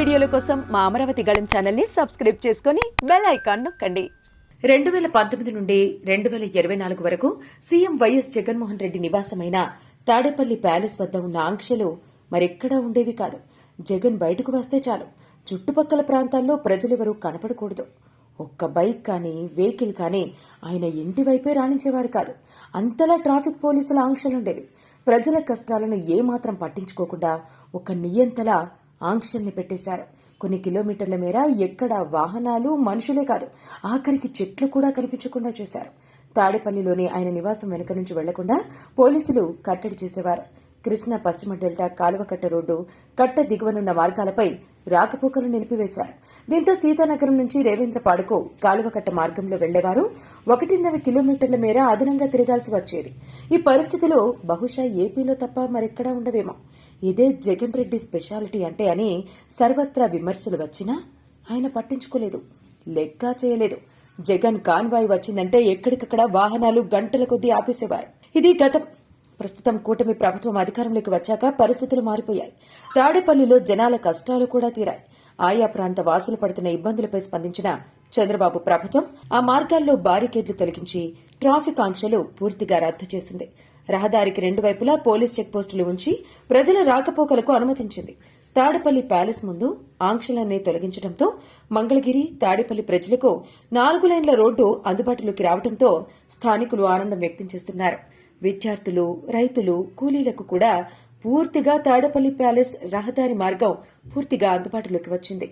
వీడియోల కోసం మా అమరావతి గళం ఛానల్ని సబ్స్క్రైబ్ చేసుకుని బెల్ ఐకాన్ నొక్కండి. రెండు వేల పంతొమ్మిది నుండి రెండు వేల ఇరవై నాలుగు వరకు సీఎం వైఎస్ జగన్మోహన్ రెడ్డి నివాసమైన తాడేపల్లి ప్యాలెస్ వద్ద ఉన్న ఆంక్షలు మరెక్కడా ఉండేవి కాదు. జగన్ బయటకు వస్తే చాలు. చుట్టుపక్కల ప్రాంతాల్లో ప్రజలెవరూ కనపడకూడదు. ఒక్క బైక్ కానీ వెహికల్ కానీ ఆయన ఇంటి వైపే రాణించేవారు కాదు. అంతలా ట్రాఫిక్ పోలీసుల ఆంక్షలుండేవి. ప్రజల కష్టాలను ఏమాత్రం పట్టించుకోకుండా ఒక నియంతలా ఆంక్షల్ని పెట్టేశారు. కొన్ని కిలోమీటర్ల మేర ఎక్కడ వాహనాలు మనుషులే కాదు ఆఖరికి చెట్లు కూడా కనిపించకుండా చేశారు. తాడేపల్లిలోని ఆయన నివాసం వెనుక నుంచి వెళ్ళకుండా పోలీసులు కట్టడి చేసేవారు. కృష్ణ పశ్చిమ డెల్టా కాలువకట్ట రోడ్డు కట్ట దిగువనున్న మార్గాలపై రాకపోకలు నిలిపివేశారు. దీంతో సీతానగరం నుంచి రేవేంద్రపాడుకు కాలువకట్ట మార్గంలో వెళ్ళేవారు ఒకటిన్నర కిలోమీటర్ల మేర అదనంగా తిరగాల్సి వచ్చేది. ఈ పరిస్థితిలో బహుశా ఏపీలో తప్ప మరెక్కడా ఉండవేమో. ఇదే జగన్ రెడ్డి స్పెషాలిటీ అంటే అని సర్వత్రా విమర్శలు వచ్చినా ఆయన పట్టించుకోలేదు. లెక్క చేయలేదు. జగన్ కాన్వాయ్ వచ్చిందంటే ఎక్కడికక్కడ వాహనాలు గంటల కొద్దీ ఆపేసేవారు. ఇది గతం. ప్రస్తుతం కూటమి ప్రభుత్వం అధికారంలోకి వచ్చాక పరిస్థితులు మారిపోయాయి. తాడేపల్లిలో జనాల కష్టాలు కూడా తీరాయి. ఆయా ప్రాంత వాసులు పడుతున్న ఇబ్బందులపై స్పందించిన చంద్రబాబు ప్రభుత్వం ఆ మార్గాల్లో బారికేడ్లు తొలగించి ట్రాఫిక్ ఆంక్షలు పూర్తిగా రద్దు చేసింది. రహదారికి రెండు వైపులా పోలీస్ చెక్పోస్టులు ఉంచి ప్రజల రాకపోకలకు అనుమతించింది. తాడేపల్లి ప్యాలెస్ ముందు ఆంక్షలన్నీ తొలగించడంతో మంగళగిరి తాడేపల్లి ప్రజలకు నాలుగు లైన్ల రోడ్డు అందుబాటులోకి రావడంతో స్థానికులు ఆనందం వ్యక్తం చేస్తున్నారు. విద్యార్థులు రైతులు కూలీలకు కూడా పూర్తిగా తాడపల్లి ప్యాలెస్ రహదారి మార్గం పూర్తిగా అందుబాటులోకి వచ్చింది.